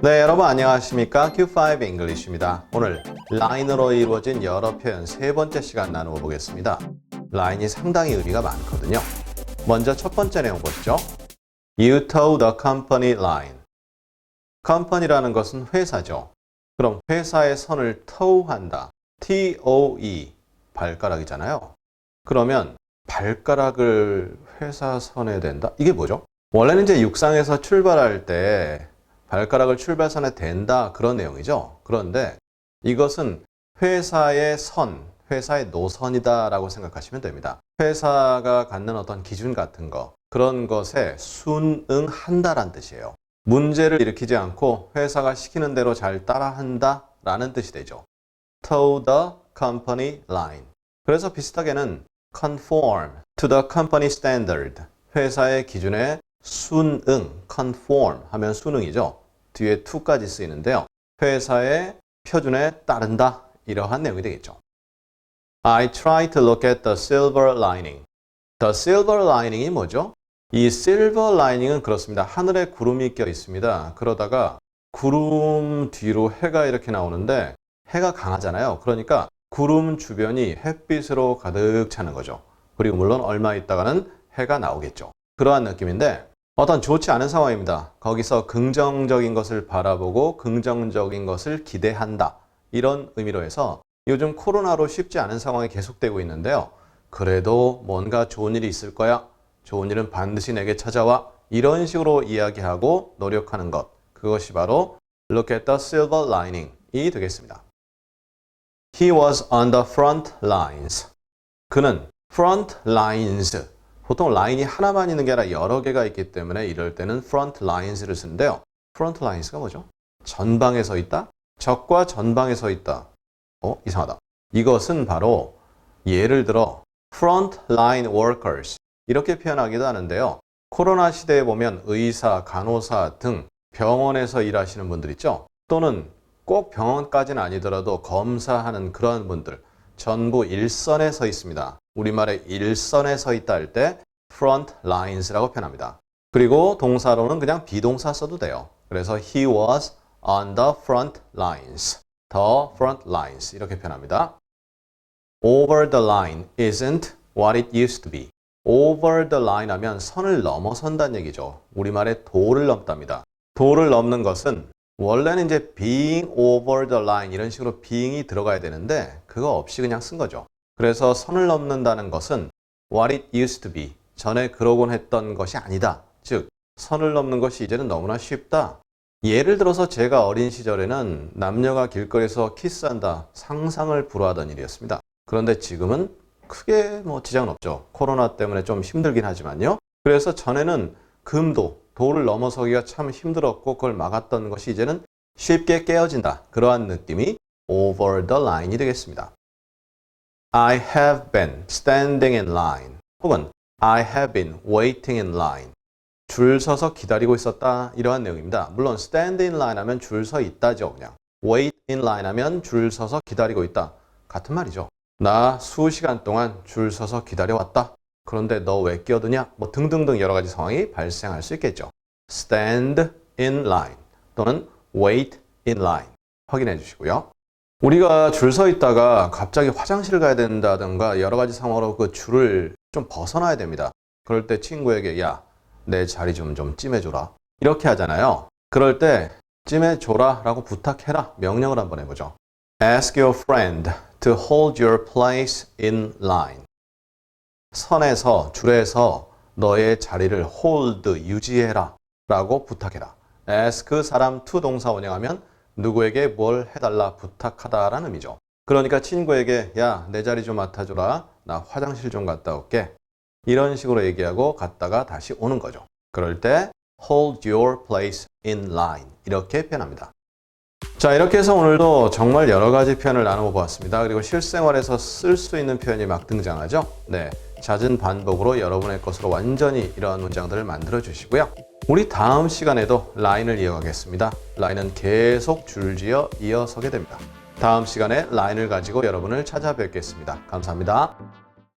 네, 여러분 안녕하십니까? Q5 English입니다. 오늘 라인으로 이루어진 여러 표현 세 번째 시간 나누어 보겠습니다. 라인이 상당히 의미가 많거든요. 먼저 첫 번째 내용 보시죠. You tow the company line. company라는 것은 회사죠. 그럼 회사의 선을 tow한다. T-O-E. 발가락이잖아요. 그러면 발가락을 회사 선에 댄다? 이게 뭐죠? 원래는 이제 육상에서 출발할 때 발가락을 출발선에 댄다 그런 내용이죠. 그런데 이것은 회사의 선, 회사의 노선이다라고 생각하시면 됩니다. 회사가 갖는 어떤 기준 같은 거 그런 것에 순응한다라는 뜻이에요. 문제를 일으키지 않고 회사가 시키는 대로 잘 따라한다라는 뜻이 되죠. toe the company line. 그래서 비슷하게는 conform to the company standard. 회사의 기준에 순응, conform 하면 순응이죠. 뒤에 to까지 쓰이는데요. 회사의 표준에 따른다. 이러한 내용이 되겠죠. I try to look at the silver lining. The silver lining이 뭐죠? 이 silver lining은 그렇습니다. 하늘에 구름이 껴 있습니다. 그러다가 구름 뒤로 해가 이렇게 나오는데 해가 강하잖아요. 그러니까 구름 주변이 햇빛으로 가득 차는 거죠. 그리고 물론 얼마 있다가는 해가 나오겠죠. 그러한 느낌인데 어떤 좋지 않은 상황입니다. 거기서 긍정적인 것을 바라보고 긍정적인 것을 기대한다. 이런 의미로 해서 요즘 코로나로 쉽지 않은 상황이 계속되고 있는데요. 그래도 뭔가 좋은 일이 있을 거야. 좋은 일은 반드시 내게 찾아와. 이런 식으로 이야기하고 노력하는 것. 그것이 바로 look at the silver lining이 되겠습니다. He was on the front lines. 그는 front lines. 보통 라인이 하나만 있는 게 아니라 여러 개가 있기 때문에 이럴 때는 front lines를 쓰는데요. front lines가 뭐죠? 전방에 서 있다? 적과 전방에 서 있다. 어? 이상하다. 이것은 바로 예를 들어 front line workers 이렇게 표현하기도 하는데요. 코로나 시대에 보면 의사, 간호사 등 병원에서 일하시는 분들 있죠. 또는 꼭 병원까지는 아니더라도 검사하는 그런 분들 전부 일선에 서 있습니다. 우리말에 일선에 서 있다 할 때 front lines라고 표현합니다. 그리고 동사로는 그냥 비동사 써도 돼요. 그래서 he was on the front lines. the front lines 이렇게 표현합니다. over the line isn't what it used to be. over the line 하면 선을 넘어선다는 얘기죠. 우리말에 도를 넘답니다. 도를 넘는 것은 원래는 이제 being over the line 이런 식으로 being이 들어가야 되는데 그거 없이 그냥 쓴 거죠. 그래서 선을 넘는다는 것은 what it used to be 전에 그러곤 했던 것이 아니다. 즉 선을 넘는 것이 이제는 너무나 쉽다. 예를 들어서 제가 어린 시절에는 남녀가 길거리에서 키스한다 상상을 불허하던 일이었습니다. 그런데 지금은 크게 뭐 지장은 없죠. 코로나 때문에 좀 힘들긴 하지만요. 그래서 전에는 금도 도를 넘어서기가 참 힘들었고 그걸 막았던 것이 이제는 쉽게 깨어진다. 그러한 느낌이 over the line이 되겠습니다. I have been standing in line 혹은 I have been waiting in line 줄 서서 기다리고 있었다 이러한 내용입니다. 물론 stand in line 하면 줄 서 있다죠 그냥 wait in line 하면 줄 서서 기다리고 있다 같은 말이죠. 나 수시간 동안 줄 서서 기다려왔다. 그런데 너 왜 끼어드냐? 뭐 등등등 여러 가지 상황이 발생할 수 있겠죠. stand in line 또는 wait in line 확인해 주시고요. 우리가 줄 서 있다가 갑자기 화장실을 가야 된다든가 여러 가지 상황으로 그 줄을 좀 벗어나야 됩니다. 그럴 때 친구에게 야, 내 자리 좀 좀 찜해줘라. 이렇게 하잖아요. 그럴 때 찜해줘라 라고 부탁해라. 명령을 한번 해보죠. Ask your friend to hold your place in line. 선에서, 줄에서 너의 자리를 hold, 유지해라. 라고 부탁해라. ask 사람 to 동사 원형하면 누구에게 뭘 해달라 부탁하다라는 의미죠. 그러니까 친구에게 야, 내 자리 좀 맡아줘라. 나 화장실 좀 갔다 올게. 이런 식으로 얘기하고 갔다가 다시 오는 거죠. 그럴 때 hold your place in line 이렇게 표현합니다. 자 이렇게 해서 오늘도 정말 여러 가지 표현을 나누어 보았습니다. 그리고 실생활에서 쓸 수 있는 표현이 막 등장하죠. 네, 잦은 반복으로 여러분의 것으로 완전히 이러한 문장들을 만들어 주시고요. 우리 다음 시간에도 라인을 이어가겠습니다. 라인은 계속 줄지어 이어서게 됩니다. 다음 시간에 라인을 가지고 여러분을 찾아뵙겠습니다. 감사합니다.